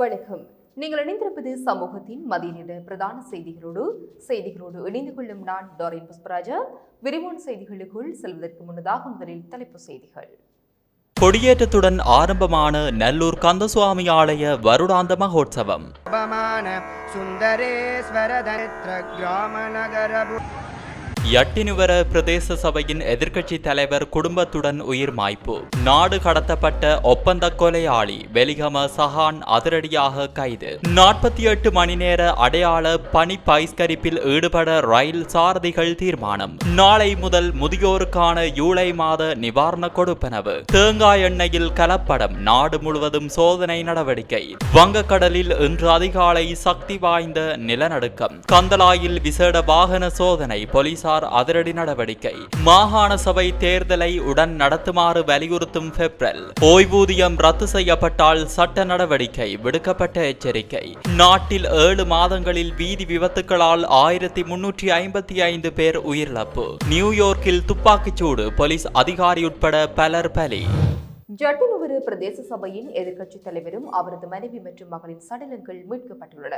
வணக்கம். நீங்கள் இணைந்திருப்பது சமூகத்தின் மதிய பிரதான செய்திகளோடு செய்திகளோடு இணைந்து கொள்ளும் நான் டோரின் புஷ்பராஜா. விரிவான செய்திகளுக்குள் செல்வதற்கு முன்னதாக முதலில் தலைப்பு செய்திகள். கொடியேற்றத்துடன் ஆரம்பமான நல்லூர் கந்தசுவாமி ஆலய வருடாந்த மகோத்சவம். சுந்தரேஸ்வர கிராம நகர யட்டினுவர பிரதேச சபையின் எதிர்க்கட்சி தலைவர் குடும்பத்துடன் உயிர் மாய்ப்பு. நாடு கடத்தப்பட்ட ஒப்பந்த கொலையாளி வெலிகம சஹான் அதிரடியாக கைது. நாற்பத்தி எட்டு மணி நேர அடையாள பணி பயிஸ்கரிப்பில் ஈடுபட ரயில் சாரதிகள் தீர்மானம். நாளை முதல் முதியோருக்கான ஜூலை மாத நிவாரண கொடுப்பனவு. தேங்காய் எண்ணெயில் கலப்படம் நாடு முழுவதும் சோதனை நடவடிக்கை. வங்கக்கடலில் இன்று அதிகாலை சக்தி வாய்ந்த நிலநடுக்கம். கந்தலாயில் விசேட வாகன சோதனை போலீசார் அதிரடி நடவடிக்கை. மாகாண சபை தேர்தலை உடன் நடத்துமாறு வலியுறுத்தும் பெப்ரல் ஓய்வூதியம் ரத்து செய்யப்பட்டால் சட்ட நடவடிக்கை விடுக்கப்பட்ட எச்சரிக்கை. நாட்டில் ஏழு மாதங்களில் வீதி விபத்துகளால் ஆயிரத்தி முன்னூற்றி ஐம்பத்தி ஐந்து பேர் உயிரிழப்பு. நியூயோர்க்கில் துப்பாக்கிச்சூடு போலீஸ் அதிகாரி உட்பட பலர் பலி. ஜட்டினுவரு பிரதேச சபையின் எதிர்க்கட்சித் தலைவரும் அவரது மனைவி மற்றும் மகளின் சடலங்கள் மீட்கப்பட்டுள்ளன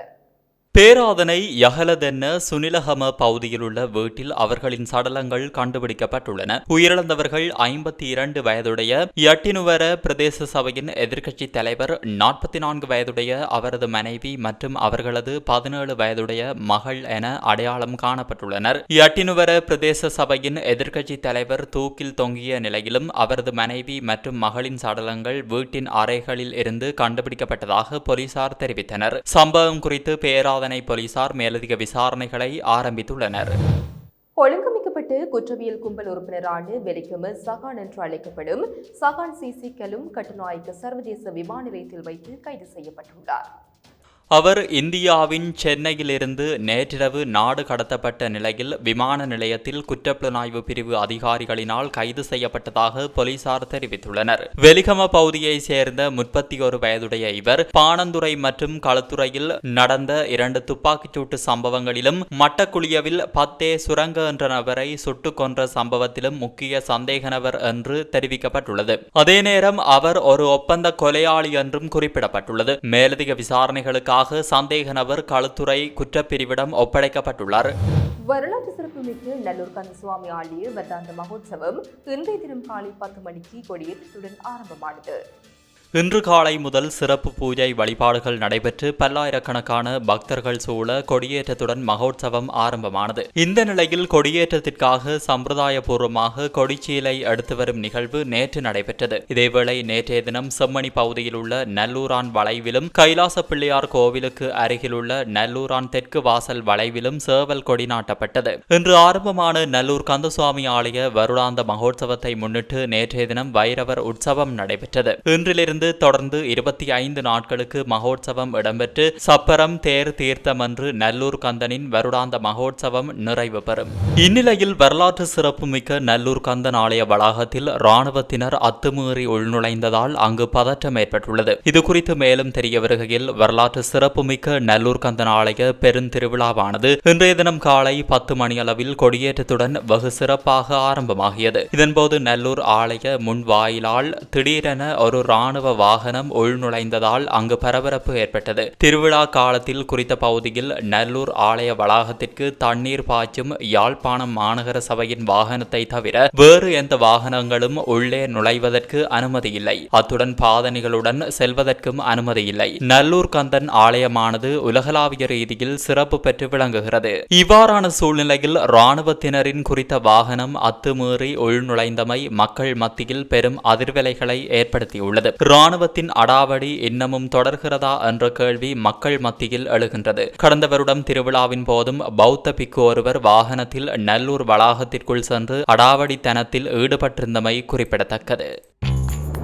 பேராதனை யகலதென்ன சுனிலகம பகுதியில் உள்ள வீட்டில் அவர்களின் சடலங்கள் கண்டுபிடிக்கப்பட்டுள்ளன. உயிரிழந்தவர்கள் ஐம்பத்தி இரண்டு வயதுடைய யட்டினுவர பிரதேச சபையின் எதிர்க்கட்சி தலைவர் நாற்பத்தி நான்கு வயதுடைய அவரது மனைவி மற்றும் அவர்களது பதினேழு வயதுடைய மகள் என அடையாளம் காணப்பட்டுள்ளனர். யட்டினுவர பிரதேச சபையின் எதிர்க்கட்சி தலைவர் தூக்கில் தொங்கிய நிலையிலும் அவரது மனைவி மற்றும் மகளின் சடலங்கள் வீட்டின் அறைகளில் இருந்து கண்டுபிடிக்கப்பட்டதாக போலீசார் தெரிவித்தனர். சம்பவம் குறித்து பேராதனை போலீசார் மேலதிக விசாரணைகளை ஆரம்பித்துள்ளனர். ஒழுங்கமைக்கப்பட்டு குற்றவியல் கும்பல் உறுப்பினரான வெலிகம சகான் என்று அழைக்கப்படும் சகான் சிசி கலும் கட்டுநாயக்க சர்வதேச விமான நிலையத்தில் வைத்து கைது செய்யப்பட்டுள்ளார். அவர் இந்தியாவின் சென்னையிலிருந்து நேற்றிரவு நாடு கடத்தப்பட்ட நிலையில் விமான நிலையத்தில் குற்றப்புலனாய்வு பிரிவு அதிகாரிகளினால் கைது செய்யப்பட்டதாக போலீசார் தெரிவித்துள்ளனர். வெலிகம பகுதியைச் சேர்ந்த முப்பத்தி ஒரு வயதுடைய இவர் பாணந்துறை மற்றும் களத்துறையில் நடந்த இரண்டு துப்பாக்கிச்சூட்டு சம்பவங்களிலும் மட்டக்குளியவில் பத்தே சுரங்க என்ற நபரை சுட்டுக் கொன்ற சம்பவத்திலும் முக்கிய சந்தேக நபர் என்று தெரிவிக்கப்பட்டுள்ளது. அதே நேரம் அவர் ஒரு ஒப்பந்த கொலையாளி என்றும் குறிப்பிடப்பட்டுள்ளது. மேலதிக விசாரணைகளுக்காக சந்தேக நபர் களுத்துறை குற்றப்பிரிவிடம் ஒப்படைக்கப்பட்டுள்ளார். வரலாற்று சிறப்புமிக்க நல்லூர் கந்தசுவாமி ஆலய வருடாந்த மகோத்சவம் இன்றைய தினம் காலை பத்து மணிக்கு கொடியேற்றத்துடன் ஆரம்பமானது. இன்று காலை முதல் சிறப்பு பூஜை வழிபாடுகள் நடைபெற்று பல்லாயிரக்கணக்கான பக்தர்கள் சூழ கொடியேற்றத்துடன் மகோத்சவம் ஆரம்பமானது. இந்த நிலையில் கொடியேற்றத்திற்காக சம்பிரதாயபூர்வமாக கொடிச்சீலை எடுத்து வரும் நிகழ்வு நேற்று நடைபெற்றது. இதேவேளை நேற்றைய தினம் செம்மணி பகுதியில் உள்ள நல்லூரான் வளைவிலும் கைலாச பிள்ளையார் கோவிலுக்கு அருகிலுள்ள நல்லூரான் தெற்கு வாசல் வளைவிலும் சேவல் கொடி நாட்டப்பட்டது. இன்று ஆரம்பமான நல்லூர் கந்தசுவாமி ஆலய வருடாந்த மகோத்சவத்தை முன்னிட்டு நேற்றைய தினம் வைரவர் உற்சவம் நடைபெற்றது. இன்றிலிருந்து தொடர்ந்து இருபத்தி ஐந்து நாட்களுக்கு மகோத்சவம் இடம்பெற்று சப்பரம் தேர் தீர்த்தம் என்று நல்லூர் கந்தனின் வருடாந்த மகோத்சவம் நிறைவு பெறும். இந்நிலையில் வரலாற்று சிறப்புமிக்க நல்லூர் கந்தன் ஆலய வளாகத்தில் இராணுவத்தினர் அத்துமீறி உள்நுழைந்ததால் அங்கு பதற்றம் ஏற்பட்டுள்ளது. இது குறித்து மேலும் தெரிய வருகையில் வரலாற்று சிறப்புமிக்க நல்லூர் கந்தன் ஆலய பெருந்திருவிழாவானது இன்றைய தினம் காலை பத்து மணி அளவில் கொடியேற்றத்துடன் வெகு சிறப்பாக ஆரம்பமாகியது. இதன்போது நல்லூர் ஆலய முன் வாயிலால் திடீரென ஒரு இராணுவ வாகனம் உள்நுழைந்ததால் அங்கு பரபரப்பு ஏற்பட்டது. திருவிழா காலத்தில் குறித்த பகுதியில் நல்லூர் ஆலய வளாகத்திற்கு தண்ணீர் பாய்ச்சும் யாழ்ப்பாணம் மாநகர சபையின் வாகனத்தை தவிர வேறு எந்த வாகனங்களும் உள்ளே நுழைவதற்கு அனுமதி இல்லை. அத்துடன் பாதணிகளுடன் செல்வதற்கும் அனுமதி இல்லை. நல்லூர் கந்தன் ஆலயமானது உலகளாவிய ரீதியில் சிறப்பு பெற்று விளங்குகிறது. இவ்வாறான சூழ்நிலையில் இராணுவத்தினரின் குறித்த வாகனம் அத்துமீறி உள்நுழைந்தமை மக்கள் மத்தியில் பெரும் அதிர்வலைகளை ஏற்படுத்தியுள்ளது. இராணுவத்தின் அடாவடி இன்னமும் தொடர்கிறதா என்ற கேள்வி மக்கள் மத்தியில் எழுகின்றது. கடந்த வருடம் திருவிழாவின் போதும் பௌத்த பிக்கு ஒருவர் வாகனத்தில் நல்லூர் வளாகத்திற்குள் சென்று அடாவடித்தனத்தில் ஈடுபட்டிருந்தமை குறிப்பிடத்தக்கது.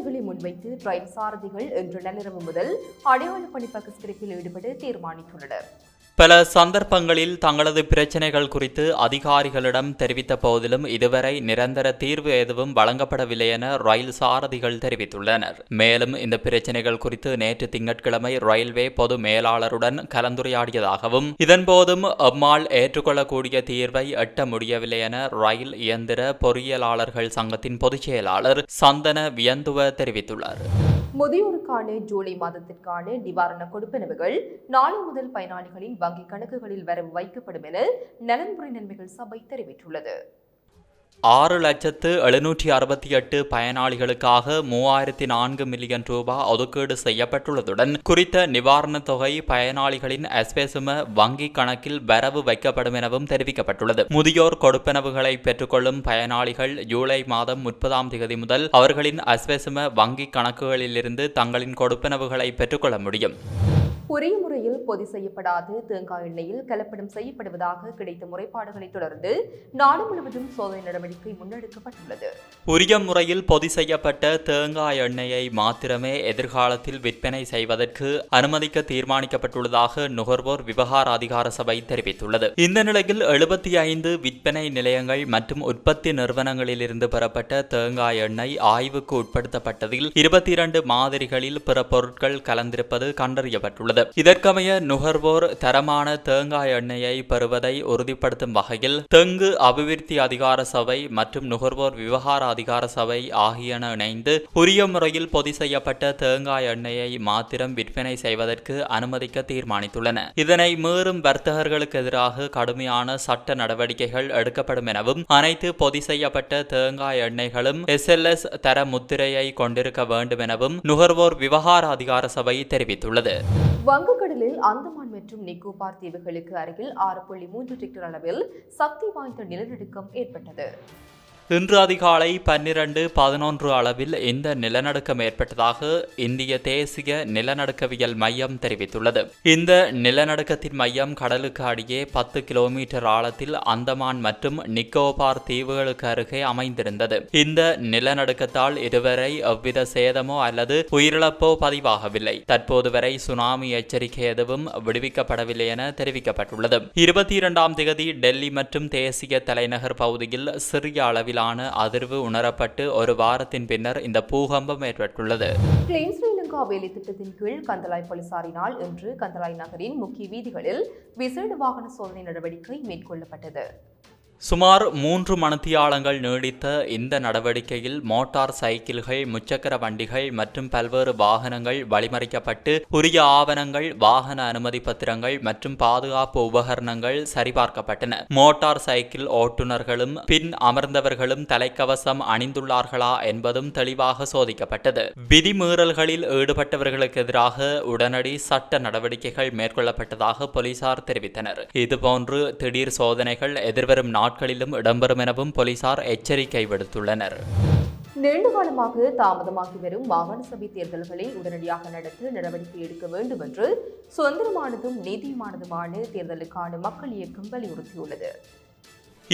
கோரிக்கைகளை முன்வைத்து ரயில் சாரதிகள் இன்று நள்ளிரவு முதல் அடையாள பணி பகிஷ்கரிப்பில் ஈடுபட தீர்மானித்துள்ளனர். பல சந்தர்ப்பங்களில் தங்களது பிரச்சினைகள் குறித்து அதிகாரிகளிடம் தெரிவித்த போதிலும் இதுவரை நிரந்தர தீர்வு எதுவும் வழங்கப்படவில்லை என ரயில் சாரதிகள் தெரிவித்துள்ளனர். மேலும் இந்த பிரச்சினைகள் குறித்து நேற்று திங்கட்கிழமை ரயில்வே பொது மேலாளருடன் கலந்துரையாடியதாகவும் இதன்போதும் அம்மாள் ஏற்றுக்கொள்ளக்கூடிய தீர்வை எட்ட முடியவில்லை என ரயில் இயந்திர பொறியியலாளர்கள் சங்கத்தின் பொதுச் செயலாளர் சந்தன வியந்துவ தெரிவித்துள்ளார். முதியோருக்கான ஜூலை மாதத்திற்கான நிவாரண கொடுப்பனவுகள் நாளை முதல் பயனாளிகளின் வங்கிக் கணக்குகளில் வரவு வைக்கப்படும் என நலன்புரி நன்மைகள் சபை தெரிவித்துள்ளது. ஆறு லட்சத்து எழுநூற்றி அறுபத்தி எட்டு பயனாளிகளுக்காக மூவாயிரத்தி நான்கு மில்லியன் ரூபாய் ஒதுக்கீடு செய்யப்பட்டுள்ளதுடன் குறித்த நிவாரணத் தொகை பயனாளிகளின் எஸ்பேசும வங்கி கணக்கில் வரவு வைக்கப்படும் எனவும் தெரிவிக்கப்பட்டுள்ளது. முதியோர் கொடுப்பனவுகளை பெற்றுக்கொள்ளும் பயனாளிகள் ஜூலை மாதம் முப்பதாம் தேதி முதல் அவர்களின் அஸ்வெசும வங்கி கணக்குகளிலிருந்து தங்களின் கொடுப்பனவுகளை பெற்றுக்கொள்ள முடியும். உரிய முறையில் பொதி செய்யப்படாத தேங்காய் எண்ணெயில் கலப்படம் செய்யப்படுவதாக கிடைத்த முறைப்பாடுகளை தொடர்ந்து நாடு முழுவதும் சோதனை நடவடிக்கை முன்னெடுக்கப்பட்டுள்ளது. உரிய முறையில் பொதி செய்யப்பட்ட தேங்காய் எண்ணெயை மாத்திரமே எதிர்காலத்தில் விற்பனை செய்வதற்கு அனுமதிக்க தீர்மானிக்கப்பட்டுள்ளதாக நுகர்வோர் விவகார அதிகார சபை தெரிவித்துள்ளது. இந்த நிலையில் எழுபத்தி ஐந்து விற்பனை நிலையங்கள் மற்றும் உற்பத்தி நிறுவனங்களிலிருந்து பெறப்பட்ட தேங்காய் எண்ணெய் ஆய்வுக்கு உட்படுத்தப்பட்டதில் இருபத்தி இரண்டு மாதிரிகளில் பிற பொருட்கள் கலந்திருப்பது கண்டறியப்பட்டுள்ளது. இதற்கமைய நுகர்வோர் தரமான தேங்காய் எண்ணெயை பெறுவதை உறுதிப்படுத்தும் வகையில் தெங்கு அபிவிருத்தி அதிகார சபை மற்றும் நுகர்வோர் விவகார அதிகார சபை ஆகியன இணைந்து உரிய முறையில் பொதி செய்யப்பட்ட தேங்காய் எண்ணெயை மாத்திரம் விற்பனை செய்வதற்கு அனுமதிக்க தீர்மானித்துள்ளன. இதனை மீறும் வர்த்தகர்களுக்கு எதிராக கடுமையான சட்ட நடவடிக்கைகள் எடுக்கப்படும் எனவும் அனைத்து பொதி செய்யப்பட்ட தேங்காய் எண்ணெய்களும் எஸ்எல்எஸ் தர முத்திரையை கொண்டிருக்க வேண்டும் எனவும் நுகர்வோர் விவகார அதிகார சபை தெரிவித்துள்ளது. வங்கக்கடலில் அந்தமான் மற்றும் நிக்கோபார் தீவுகளுக்கு அருகில் ஆறு புள்ளி மூன்று ரிக்டர் அளவில் சக்தி வாய்ந்த நிலநடுக்கம் ஏற்பட்டது. இன்று அதிகாலை பன்னிரண்டு பதினொன்று அளவில் இந்த நிலநடுக்கம் ஏற்பட்டதாக இந்திய தேசிய நிலநடுக்கவியல் மையம் தெரிவித்துள்ளது. இந்த நிலநடுக்கத்தின் மையம் கடலுக்கு அடியே பத்து கிலோமீட்டர் ஆழத்தில் அந்தமான் மற்றும் நிக்கோபார் தீவுகளுக்கு அருகே அமைந்திருந்தது. இந்த நிலநடுக்கத்தால் இதுவரை எவ்வித சேதமோ அல்லது உயிரிழப்போ பதிவாகவில்லை. தற்போது வரை சுனாமி எச்சரிக்கை எதுவும் விடுவிக்கப்படவில்லை என தெரிவிக்கப்பட்டுள்ளது. இருபத்தி இரண்டாம் தேதி டெல்லி மற்றும் தேசிய தலைநகர் பகுதியில் சிறிய அளவில் அளவிலான அதிர்வு உணரப்பட்டு ஒரு வாரத்தின் பின்னர் இந்த பூகம்பம் ஏற்பட்டுள்ளது. கிளீன் ஸ்ரீலங்கா வேலை திட்டத்தின் கீழ் கந்தலாய் போலீசாரினால் இன்று கந்தலாய் நகரின் முக்கிய வீதிகளில் விசேட வாகன சோதனை நடவடிக்கை மேற்கொள்ளப்பட்டது. சுமார் மூன்று மணித்தியாலங்கள் நீடித்த இந்த நடவடிக்கையில் மோட்டார் சைக்கிள்கள் முச்சக்கர வண்டிகள் மற்றும் பல்வேறு வாகனங்கள் வழிமறிக்கப்பட்டு உரிய ஆவணங்கள் வாகன அனுமதி பத்திரங்கள் மற்றும் பாதுகாப்பு உபகரணங்கள் சரிபார்க்கப்பட்டன. மோட்டார் சைக்கிள் ஓட்டுநர்களும் பின் அமர்ந்தவர்களும் தலைக்கவசம் அணிந்துள்ளார்களா என்பதும் தெளிவாக சோதிக்கப்பட்டது. விதிமீறல்களில் ஈடுபட்டவர்களுக்கு எதிராக உடனடி சட்ட நடவடிக்கைகள் மேற்கொள்ளப்பட்டதாக போலீசார் தெரிவித்தனர். இதுபோன்று திடீர் சோதனைகள் எதிர்வரும் நாட்களிலும் இடம்பெறும் எனவும் போலீசார் எச்சரிக்கை விடுத்துள்ளனர். நீண்ட காலமாக தாமதமாகி வரும் மாகாண சபை தேர்தல்களை உடனடியாக நடத்த நடவடிக்கை எடுக்க வேண்டும் என்று சுதந்திரமானதும் நீதியுமானதுமான தேர்தலுக்கான மக்கள் இயக்கம் வலியுறுத்தியுள்ளது.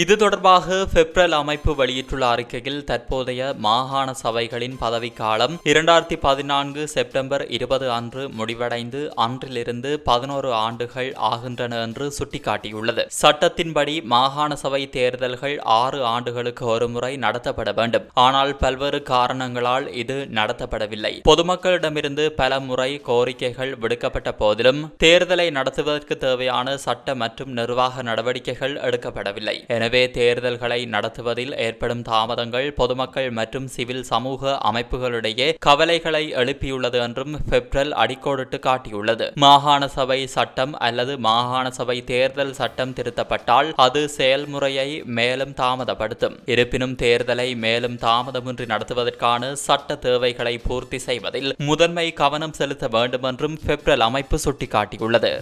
இது தொடர்பாக பெப்ரல் அமைப்பு வெளியிட்டுள்ள அறிக்கையில் தற்போதைய மாகாண சபைகளின் பதவிக்காலம் இரண்டாயிரத்தி பதினான்கு செப்டம்பர் இருபது அன்று முடிவடைந்து அன்றிலிருந்து பதினோரு ஆண்டுகள் ஆகின்றன என்று சுட்டிக்காட்டியுள்ளது. சட்டத்தின்படி மாகாண சபை தேர்தல்கள் ஆறு ஆண்டுகளுக்கு ஒருமுறை நடத்தப்பட வேண்டும். ஆனால் பல்வேறு காரணங்களால் இது நடத்தப்படவில்லை. பொதுமக்களிடமிருந்து பல முறை கோரிக்கைகள் விடுக்கப்பட்ட போதிலும் தேர்தலை நடத்துவதற்கு தேவையான சட்ட மற்றும் நிர்வாக நடவடிக்கைகள் எடுக்கப்படவில்லை. எனவே தேர்தல்களை நடத்துவதில் ஏற்படும் தாமதங்கள் பொதுமக்கள் மற்றும் சிவில் சமூக அமைப்புகளிடையே கவலைகளை எழுப்பியுள்ளது என்றும் பெப்ரல் அடிக்கோடிட்டு காட்டியுள்ளது. மாகாண சபை சட்டம் அல்லது மாகாண சபை தேர்தல் சட்டம் திருத்தப்பட்டால் அது செயல்முறையை மேலும் தாமதப்படுத்தும். இருப்பினும் தேர்தலை மேலும் தாமதமின்றி நடத்துவதற்கான சட்ட தேவைகளை பூர்த்தி செய்வதில் முதன்மை கவனம் செலுத்த வேண்டும் என்றும் பெப்ரல் அமைப்பு சுட்டிக்காட்டியுள்ளது.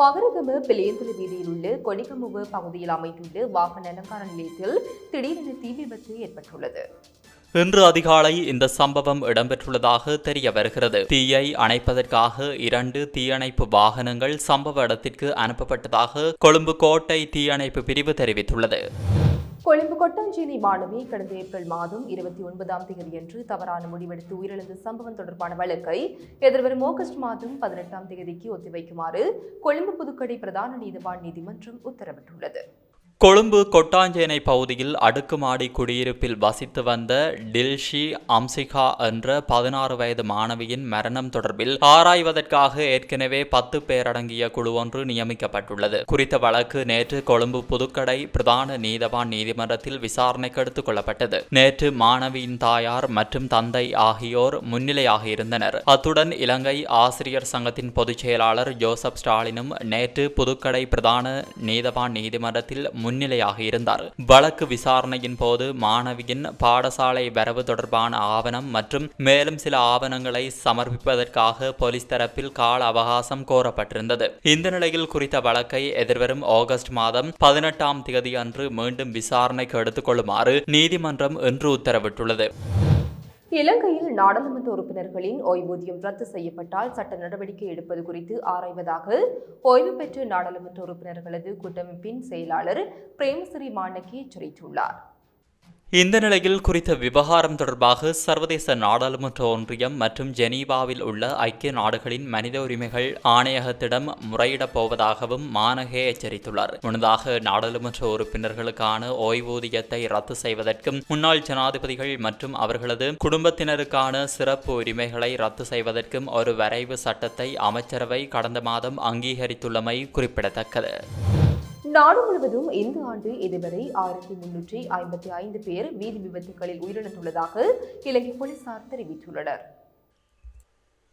மகரகம பிளேந்தல வீதியில் உள்ள கொடிகமுவ பகுதியில் அமைந்துள்ள வாகன அலங்கார நிலையத்தில் திடீரென தீ விபத்து ஏற்பட்டுள்ளது. இன்று அதிகாலை இந்த சம்பவம் இடம்பெற்றுள்ளதாக தெரிய வருகிறது. தீயை அணைப்பதற்காக இரண்டு தீயணைப்பு வாகனங்கள் சம்பவ இடத்திற்கு அனுப்பப்பட்டதாக கொழும்பு கோட்டை தீயணைப்பு பிரிவு தெரிவித்துள்ளது. கொழும்பு கொட்டாஞ்சேரி மாணவி கடந்த ஏப்ரல் மாதம் இருபத்தி ஒன்பதாம் தேதியன்று தவறான முடிவெடுத்து உயிரிழந்த சம்பவம் தொடர்பான வழக்கை எதிர்வரும் ஆகஸ்ட் மாதம் பதினெட்டாம் தேதிக்கு ஒத்திவைக்குமாறு கொழும்பு புதுக்கடை பிரதான நீதிவான் நீதிமன்றம் உத்தரவிட்டுள்ளது. கொழும்பு கொட்டாஞ்சேனை பகுதியில் அடுக்குமாடி குடியிருப்பில் வசித்து வந்த டில்ஷி அம்சிகா என்ற பதினாறு வயது மாணவியின் மரணம் தொடர்பில் ஆராய்வதற்காக ஏற்கனவே பத்து பேரடங்கிய குழு ஒன்று நியமிக்கப்பட்டுள்ளது. குறித்த வழக்கு நேற்று கொழும்பு புதுக்கடை பிரதான நீதவான் நீதிமன்றத்தில் விசாரணைக்கு எடுத்துக் கொள்ளப்பட்டது. நேற்று மாணவியின் தாயார் மற்றும் தந்தை ஆகியோர் முன்னிலையாக இருந்தனர். அத்துடன் இலங்கை ஆசிரியர் சங்கத்தின் பொதுச் செயலாளர் ஜோசப் ஸ்டாலினும் நேற்று புதுக்கடை பிரதான நீதவான் நீதிமன்றத்தில் முன்னிலையாக இருந்தார். வழக்கு விசாரணையின் போது மாணவியின் பாடசாலை வரவு தொடர்பான ஆவணம் மற்றும் மேலும் சில ஆவணங்களை சமர்ப்பிப்பதற்காக போலீஸ் தரப்பில் கால அவகாசம் கோரப்பட்டிருந்தது. இந்த நிலையில் குறித்த வழக்கை எதிர்வரும் ஆகஸ்ட் மாதம் பதினெட்டாம் தேதி அன்று மீண்டும் விசாரணைக்கு எடுத்துக் கொள்ளுமாறு நீதிமன்றம் இன்று உத்தரவிட்டுள்ளது. இலங்கையில் நாடாளுமன்ற உறுப்பினர்களின் ஓய்வூதியம் ரத்து செய்யப்பட்டால் சட்ட நடவடிக்கை எடுப்பது குறித்து ஆராய்வதாக ஓய்வு பெற்ற நாடாளுமன்ற உறுப்பினர்களது கூட்டமைப்பின் செயலாளர் பிரேமசிறி மாணக்கி எச்சரித்துள்ளார். இந்த நிலையில் குறித்த விவகாரம் தொடர்பாக சர்வதேச நாடாளுமன்ற ஒன்றியம் மற்றும் ஜெனீவாவில் உள்ள ஐக்கிய நாடுகளின் மனித உரிமைகள் ஆணையகத்திடம் முறையிடப் போவதாகவும் மானகே எச்சரித்துள்ளார். முன்னதாக நாடாளுமன்ற உறுப்பினர்களுக்கான ஓய்வூதியத்தை ரத்து செய்வதற்கும் முன்னாள் ஜனாதிபதிகள் மற்றும் அவர்களது குடும்பத்தினருக்கான சிறப்பு உரிமைகளை ரத்து செய்வதற்கும் ஒரு வரைவு சட்டத்தை அமைச்சரவை கடந்த மாதம் அங்கீகரித்துள்ளமை குறிப்பிடத்தக்கது. நாடு முழுவதும் இந்த ஆண்டு இதுவரை ஆயிரத்தி முன்னூற்றி ஐம்பத்தி ஐந்து பேர் வீதி விபத்துகளில் உயிரிழந்துள்ளதாக இலங்கை போலீசார் தெரிவித்துள்ளனர்.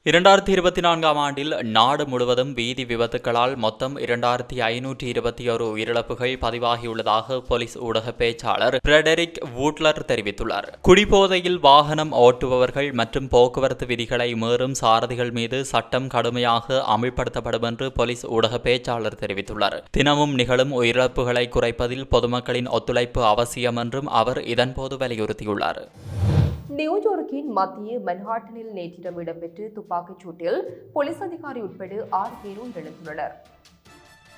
இரண்டாயிரத்தி இருபத்தி நான்காம் ஆண்டில் நாடு முழுவதும் வீதி விபத்துகளால் மொத்தம் இரண்டாயிரத்தி ஐநூற்றி இருபத்தி ஒரு உயிரிழப்புகள் பதிவாகியுள்ளதாக போலீஸ் ஊடக பேச்சாளர் பிரெடரிக் வூட்லர் தெரிவித்துள்ளார். குடிபோதையில் வாகனம் ஓட்டுபவர்கள் மற்றும் போக்குவரத்து விதிகளை மீறும் சாரதிகள் மீது சட்டம் கடுமையாக அமல்படுத்தப்படும் என்று போலீஸ் ஊடக பேச்சாளர் தெரிவித்துள்ளார். தினமும் நிகழும் உயிரிழப்புகளை குறைப்பதில் பொதுமக்களின் ஒத்துழைப்பு அவசியம் என்றும் அவர் இதன்போது வலியுறுத்தியுள்ளார். நியூயோர்க்கின் மத்திய மன்ஹாட்டனில் நேற்றிடம் இடம்பெற்ற துப்பாக்கிச் சூட்டில் போலீஸ் அதிகாரி உட்பட ஆறு பேர் உயிரிழந்துள்ளனர்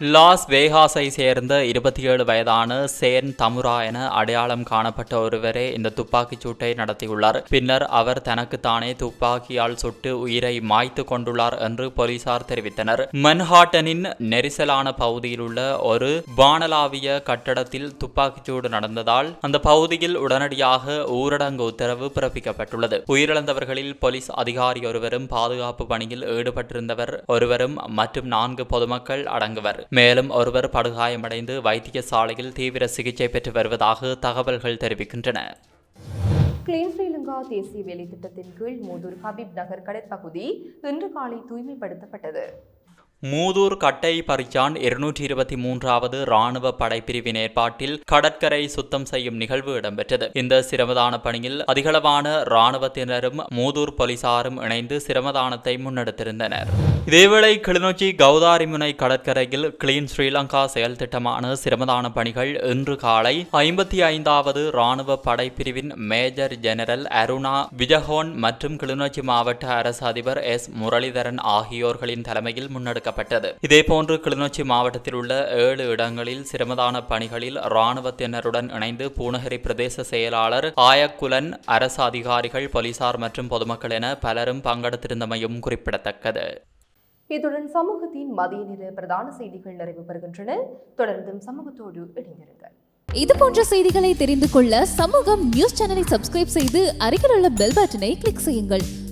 லாஸ் வேகாஸை சேர்ந்த இருபத்தி ஏழு வயதான சேன் தமுரா என அடையாளம் காணப்பட்ட ஒருவரே இந்த துப்பாக்கிச் சூட்டை நடத்தியுள்ளார். பின்னர் அவர் தனக்குத்தானே துப்பாக்கியால் சுட்டு உயிரை மாய்த்து கொண்டுள்ளார் என்று போலீசார் தெரிவித்தனர். மன்ஹாட்டனின் நெரிசலான பகுதியில் உள்ள ஒரு வானலாவிய கட்டடத்தில் துப்பாக்கிச்சூடு நடந்ததால் அந்த பகுதியில் உடனடியாக ஊரடங்கு உத்தரவு பிறப்பிக்கப்பட்டுள்ளது. உயிரிழந்தவர்களில் போலீஸ் அதிகாரி ஒருவரும் பாதுகாப்பு பணியில் ஈடுபட்டிருந்தவர் ஒருவரும் மற்றும் நான்கு பொதுமக்கள் அடங்குவர். மேலும் ஒருவர் படுகாயமடைந்து வைத்தியசாலையில் தீவிர சிகிச்சை பெற்று வருவதாக தகவல்கள் தெரிவிக்கின்றன. கிளீன் ஸ்ரீலங்கா தேசிய வேலை திட்டத்தின் கீழ் மூதூர் ஹபீப் நகர் கடற்பகுதி இன்று காலை தூய்மைப்படுத்தப்பட்டது. மூதூர் கட்டை பரிச்சான் இருநூற்றி இருபத்தி மூன்றாவது ராணுவ படைப்பிரிவின் ஏற்பாட்டில் கடற்கரை சுத்தம் செய்யும் நிகழ்வு இடம்பெற்றது. இந்த சிரமதான பணியில் அதிகளவான ராணுவத்தினரும் மூதூர் போலீசாரும் இணைந்து சிரமதானத்தை முன்னெடுத்திருந்தனர். இதேவேளை கிளிநொச்சி கௌதாரிமுனை கடற்கரையில் கிளீன் ஸ்ரீலங்கா செயல் திட்டமான சிரமதான பணிகள் இன்று காலை ஐம்பத்தி ஐந்தாவது ராணுவ படைப்பிரிவின் மேஜர் ஜெனரல் அருணா விஜகோன் மற்றும் கிளிநொச்சி மாவட்ட அரசு அதிபர் எஸ். முரளிதரன் ஆகியோர்களின் தலைமையில் முன்னெடுக்க முன்னெடுக்கப்பட்டது இதேபோன்று கிளிநொச்சி மாவட்டத்தில் உள்ள ஏழு இடங்களில் சிரமதான பணிகளில் இராணுவத்தினருடன் இணைந்து பூநகரி பிரதேச செயலாளர் ஆயக்குலன் அரசு அதிகாரிகள் போலீசார் மற்றும் பொதுமக்கள் என பலரும் பங்கெடுத்திருந்தமையும் குறிப்பிடத்தக்கது. இத்துடன் சமூகத்தின் மதிய நேர பிரதான செய்திகள் நிறைவு பெறுகின்றன. தொடர்ந்தும் சமூகத்தோடு இணைந்திருங்கள். இது போன்ற செய்திகளை தெரிந்து கொள்ள சமூகம் நியூஸ் சேனலை சப்ஸ்கிரைப் செய்து அருகில் உள்ள பெல் பட்டனை கிளிக் செய்யுங்கள்.